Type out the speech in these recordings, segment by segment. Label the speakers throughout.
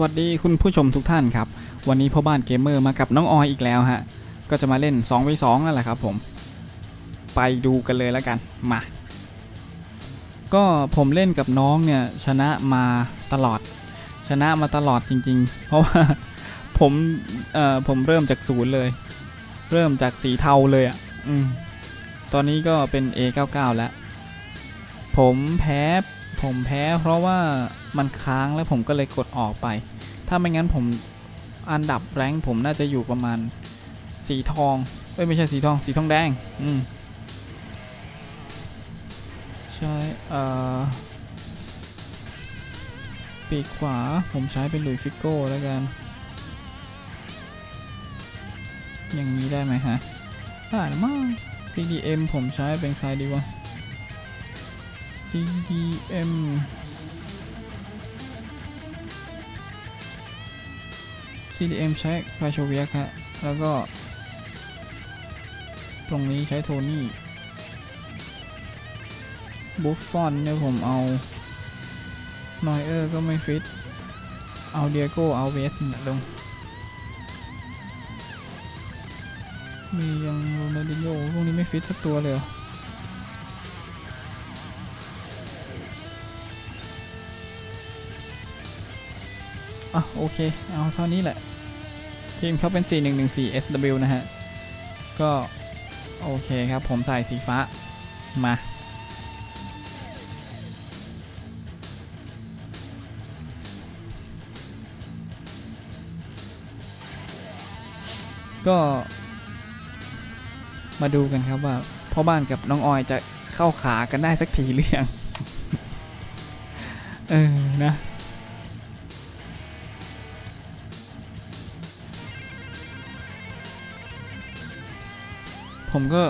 Speaker 1: วัสดีคุณผู้ชมทุกท่านครับ วันนี้พ่อบ้านเกมเมอร์มากับน้องออยอีกแล้วฮะ ก็จะมาเล่น 2v2 นั่นแหละครับผม ไปดูกันเลยแล้วกัน มา ก็ผมเล่นกับน้องเนี่ย ชนะมาตลอด ชนะมาตลอดจริง ๆ เพราะว่าผมเอ่อผมเริ่มจากศูนย์เลย เริ่มจากสีเทาเลยอะ อืม ตอนนี้ก็เป็น A99 แล้ว ผมแพ้ ผมแพ้เพราะว่ามันค้างแล้วผมก็เลยกดออกไป ถ้าไม่งั้นผมอันดับแรงผมน่าจะอยู่ประมาณสีทองเอ้ยไม่ใช่สีทองสีทองแดงอืมใช่เอ่อปีกขวาผมใช้เป็นหลุยฟิโก้แล้วกัน อย่างนี้ได้ไหมฮะได้มั้ง CDM ผมใช้เป็นใครดีวะ CDM CDM ใช้พาโชเวียกฮะ แล้วก็ ตรงนี้ใช้โทนี่บุฟฟอนเนี่ยผมเอา นอยเออร์ก็ไม่ฟิต เอาเดียโก้เอาเวสลง มียังโรนัลดิโยพวกนี้ไม่ฟิตสักตัวเลย ออะโอเค เอาเท่านี้แหละ ทีมเขาเป็น 4114 SW นะฮะ ก็ โอเคครับ ผมใส่สีฟ้า มา ก็ มาดูกันครับว่าพ่อบ้านกับน้องออยจะเข้าขากันได้สักทีหรือยัง เออ นะ ผมก็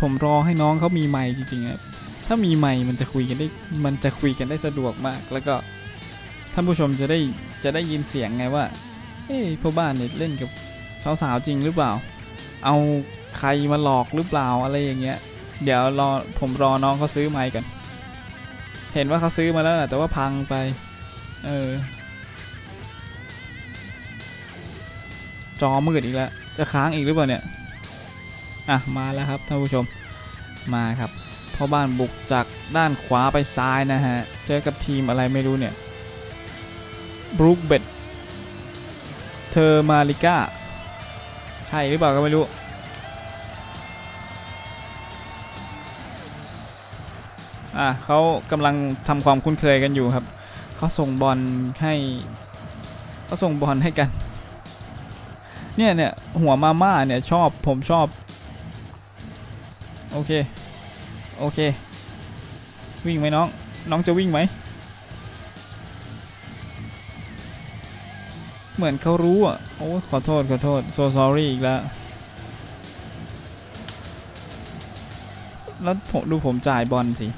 Speaker 1: ผมรอให้น้องเขามีไมค์จริงๆครับถ้ามีไมค์มันจะคุยกันได้มันจะคุยกันได้สะดวกมาก แล้วก็ท่านผู้ชมจะได้จะได้ยินเสียงไงว่าเอ้ยพ่อบ้านเนี่ยเล่นกับสาวๆจริงหรือเปล่า เอาใครมาหลอกหรือเปล่าอะไรอย่างเงี้ย เดี๋ยวรอผมรอน้องเขาซื้อไมค์กัน เห็นว่าเขาซื้อมาแล้วนะแต่ว่าพังไป เออจอมืดอีกแล้ว จะค้างอีกหรือเปล่าเนี่ย อะมาแล้วครับท่านผู้ชมมาครับพ่อบ้านบุกจากด้านขวาไปซ้ายนะฮะ เจอกับทีมอะไรไม่รู้เนี่ยบรูคเบดเทอร์มาริก้าใช่หรือเปล่าก็ไม่รู้ อะเขากำลังทำความคุ้นเคยกันอยู่ครับ เขาส่งบอลให้เขาส่งบอลให้กัน เนี่ยเนี่ยหัวมาม่าเนี่ยชอบผมชอบ โอเค โอเค วิ่งไหมน้อง น้องจะวิ่งไหม เหมือนเขารู้อะ โอ้ขอโทษ ขอโทษ so sorry อีกแล้ว แล้วผมดูผมจ่ายบอลสิ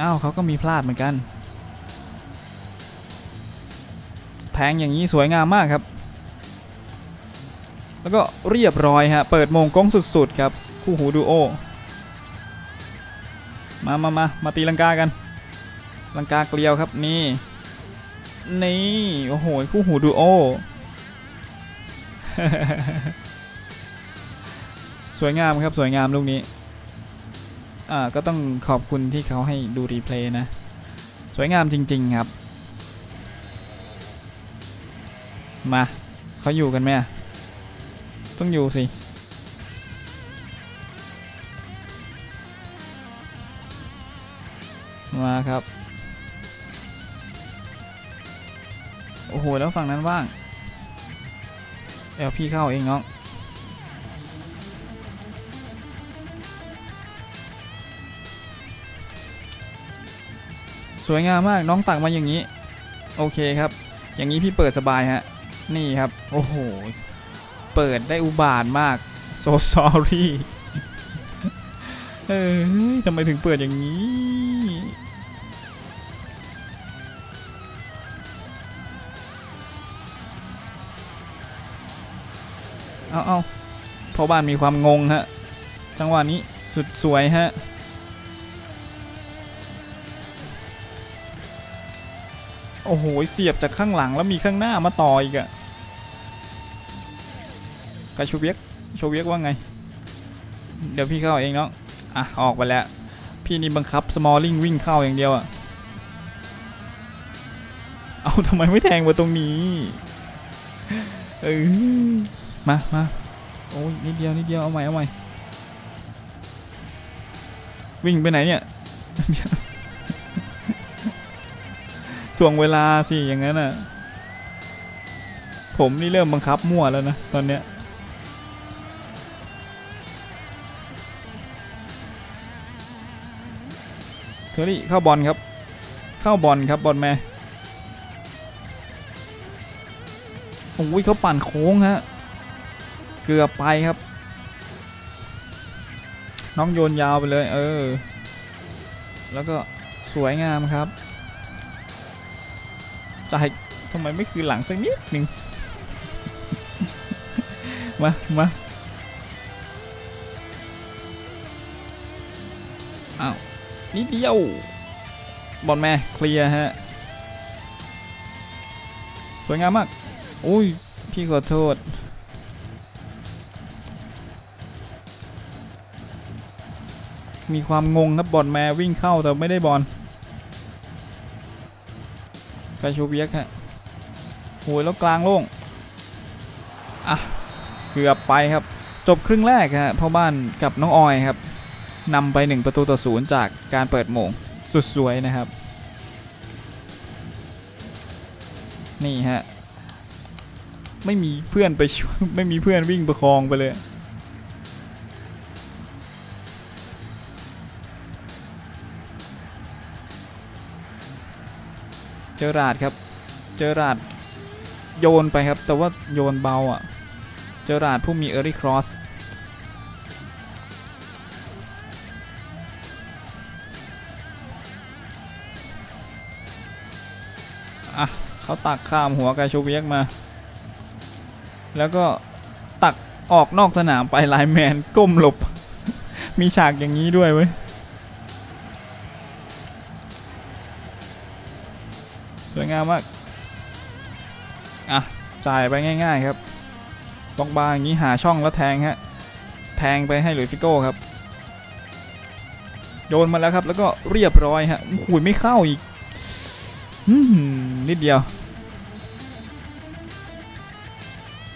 Speaker 1: อ้าวเขาก็มีพลาดเหมือนกัน แทงอย่างนี้สวยงามมากครับ แล้วก็เรียบร้อยฮะ เปิดมงก้งสุดๆครับ คู่หูดูโอ มามามามาตีลังกากัน ลังกาเกลียวครับนี่ นี่ โอ้โห คู่หูดูโอ สวยงามครับสวยงามลูกนี้ อ่า ก็ต้องขอบคุณที่เขาให้ดูรีเพลย์นะ สวยงามจริง ๆ ครับ มาเขาอยู่กันไหมอะ ต้องอยู่สิมาครับ โอ้โห แล้วฝั่งนั้นว่างเดี๋ยวพี่เข้าเองน้องสวยงามมากน้องตักมาอย่างนี้ โอเคครับ อย่างนี้พี่เปิดสบายฮะ นี่ครับ โอ้โห เปิดได้อุบาทมาก so sorry เออทำไมถึงเปิดอย่างนี้ เอาเอาพอบ้านมีความงงฮะ จังหวะนี้สุดสวยฮะโอโอ้โห เสียบจากข้างหลังแล้วมีข้างหน้ามาต่ออีกอะ กาชูเวียกโชเวียกว่าไง เดี๋ยวพี่เข้าเองเนาะอะออกไปแล้ว พี่นี่บังคับสมอลลิงวิ่งเข้าอย่างเดียวอะเอาทำไมไม่แทงมาตรงนี้เออมามาโอ้ยนิดเดียวนิดเดียวเอาใหม่เอาใหม่วิ่งไปไหนเนี่ยถ่วงเวลาสิอย่างนั้นอะ ผมนี่เริ่มบังคับมั่วแล้วนะตอนเนี้ย อรี่เข้าบอลครับ เข้าบอลครับบอลแม่โอ้ยเขาปั่นโค้งฮะ เกือบไปครับ น้องโยนยาวไปเลย เออ แล้วก็สวยงามครับจ่ายทำไมไม่คืนหลังสักนิดหนึ่งมามาอ้าว นิดเดียว บอลแม่เคลียร์ฮะ สวยงามมาก อุ้ย พี่ขอโทษ มีความงงครับบอลแม่วิ่งเข้าแต่ไม่ได้บอลกาชูเบียกฮะโอ้ยแล้วกลางโล่ง อะ เกือบไปครับ จบครึ่งแรกฮะพ่อบ้านกับน้องออยครับ นำไป 1 ประตูต่อศูนย์จากการเปิดโมงสุดสวยนะครับ นี่ฮะ ไม่มีเพื่อนไปช่วยไม่มีเพื่อนวิ่งประคองไปเลยเจอราดครับ เจอราดโยนไปครับ แต่ว่าโยนเบาอะ เจอราดผู้มีเอริครอส เขาตักข้ามหัวกาโชเวียกมา แล้วก็ตักออกนอกสนามไปไลน์แมนก้มหลบ มีฉากอย่างนี้ด้วยเว้ยสวยงามมากอะจ่ายไปง่าย ๆครับบอกบาร์อย่างนี้หาช่องแล้วแทงฮะ แทงไปให้หลุยฟิโก้ครับ โยนมาแล้วครับ แล้วก็เรียบร้อยฮะหุยไม่เข้าอีกอนิดเดียว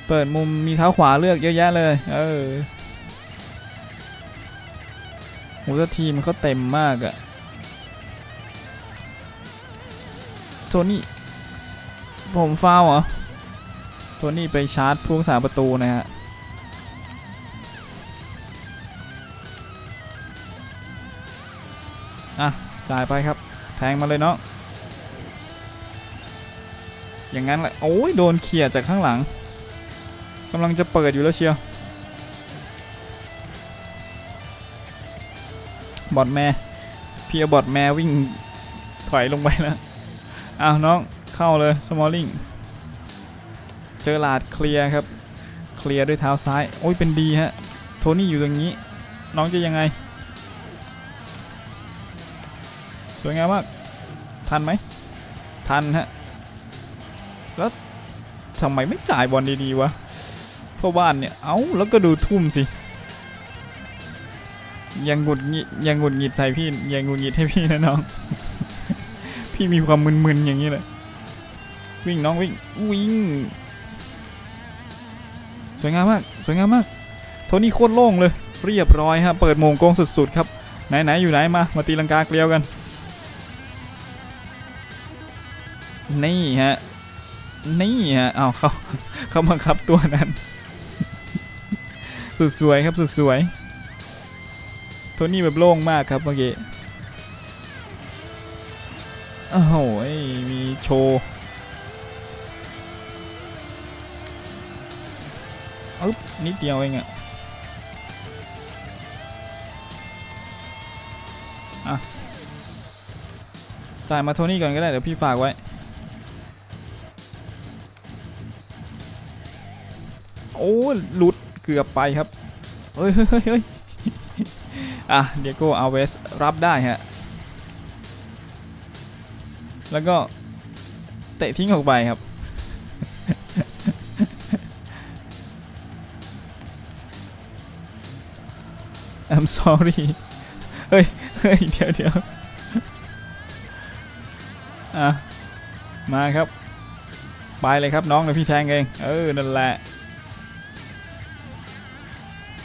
Speaker 1: เปิดมุมมีเท้าขวาเลือกเยอะแยะเลย เออหแต่ทีมเขาเต็มมากอะโทนี่ ผมฟาวเหรอ โทนี่ไปชาร์จพวกสาประตูนะฮะ อะ จ่ายไปครับ แทงมาเลยเนาะ อย่างนั้นแหละ โอ้ย โดนเขี่ยจากข้างหลัง กำลังจะเปิดอยู่แล้วเชียวบอดแม่พี่เอบอดแม่วิ่งถอยลงไปแล้วอ้าวน้องเข้าเลยสมอลลิงเจอลาดเคลียร์ครับ เคลียร์ด้วยเท้าซ้าย โอ้ยเป็นดีฮะ โทนี่อยู่ตรงนี้ น้องจะยังไง สวยงามมาก ทันไหม ทันฮะ แล้วทำไมไม่จ่ายบอลดีๆวะ พ่อบ้านเนี่ย เอ้า แล้วก็ดูทุ่มสิ ยังหงุดหงิดยังหงุดหงิดใส่พี่ ยังหงุดหงิดให้พี่นะน้อง พี่มีความมึนๆอย่างนี้แหละวิ่งน้องวิ่ง วิ่ง สวยงามมาก สวยงามมาก โทนี่โคตรโล่งเลย เรียบร้อยฮะ เปิดโมงโกงสุดๆครับ ไหนๆอยู่ไหนมา มาตีลังกาเกลียวกัน นี่ฮะนี่ฮะเอาเขาเขาบังคับตัวนั้น สุดสวยครับสุดสวยโทนี่แบบโล่งมากครับเมื่อกี้โอ้โหมีโชว์อึ๊บนิดเดียวเองอะอะจ่ายมาโทนี่ก่อนก็ได้ เดี๋ยวพี่ฝากไว้ โอ้หลุด เกือบไปครับเฮ้ยเฮ้ยเฮ้ยอะเดียโก้อาเวสรับได้ฮะ แล้วก็เตะทิ้งออกไปครับ I'm sorry เฮ้ย เฮ้ย เดี๋ยวเดี๋ยวอะ มาครับ ไปเลยครับน้องเดี๋ยวพี่แทงเอง เออ นั่นแหละ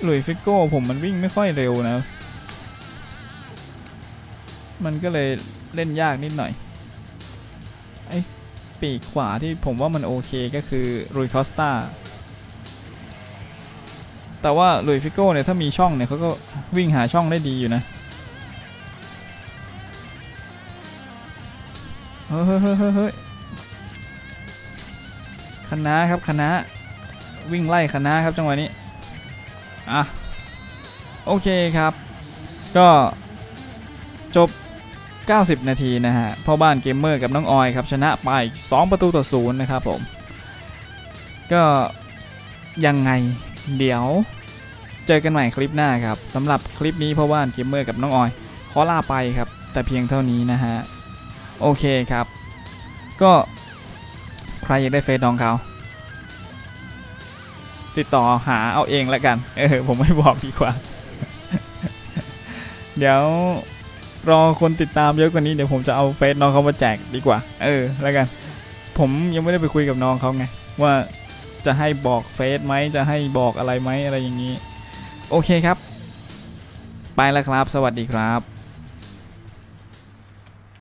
Speaker 1: หลุยฟิกโก้ผมมันวิ่งไม่ค่อยเร็วนะ มันก็เลยเล่นยากนิดหน่อย ไอ้ปีกขวาที่ผมว่ามันโอเคก็คือรุยคอสตาแต่ว่าลุยฟิโก้เนี่ยถ้ามีช่องเนี่ยเขาก็วิ่งหาช่องได้ดีอยู่นะ เฮ้ยเฮ้ยเฮ้ยเฮ้ยเฮ้ยคณะครับคณะวิ่งไล่คณะครับจังหวะนี้ อะโอเคครับ ก็จบ 90 นาทีนะฮะพ่อบ้านเกมเมอร์กับน้องออยครับ ชนะไป 2 ประตูต่อศูนย์นะครับผม ก็ยังไงเดี๋ยวเจอกันใหม่คลิปหน้าครับสำหรับคลิปนี้พ่อบ้านเกมเมอร์กับน้องออย ขอลาไปครับ แต่เพียงเท่านี้นะฮะ โอเคครับ ก็ใครอยากได้เฟซน้องเขา ติดต่อหาเอาเองแล้วกัน เออ ผมไม่บอกดีกว่า เดี๋ยวรอคนติดตามเยอะกว่านี้เดี๋ยวผมจะเอาเฟซน้องเขามาแจกดีกว่า เออ แล้วกัน ผมยังไม่ได้ไปคุยกับน้องเขาไง ว่าจะให้บอกเฟซไหมจะให้บอกอะไรไหมอะไรอย่างนี้ โอเคครับ ไปแล้วครับ สวัสดีครับ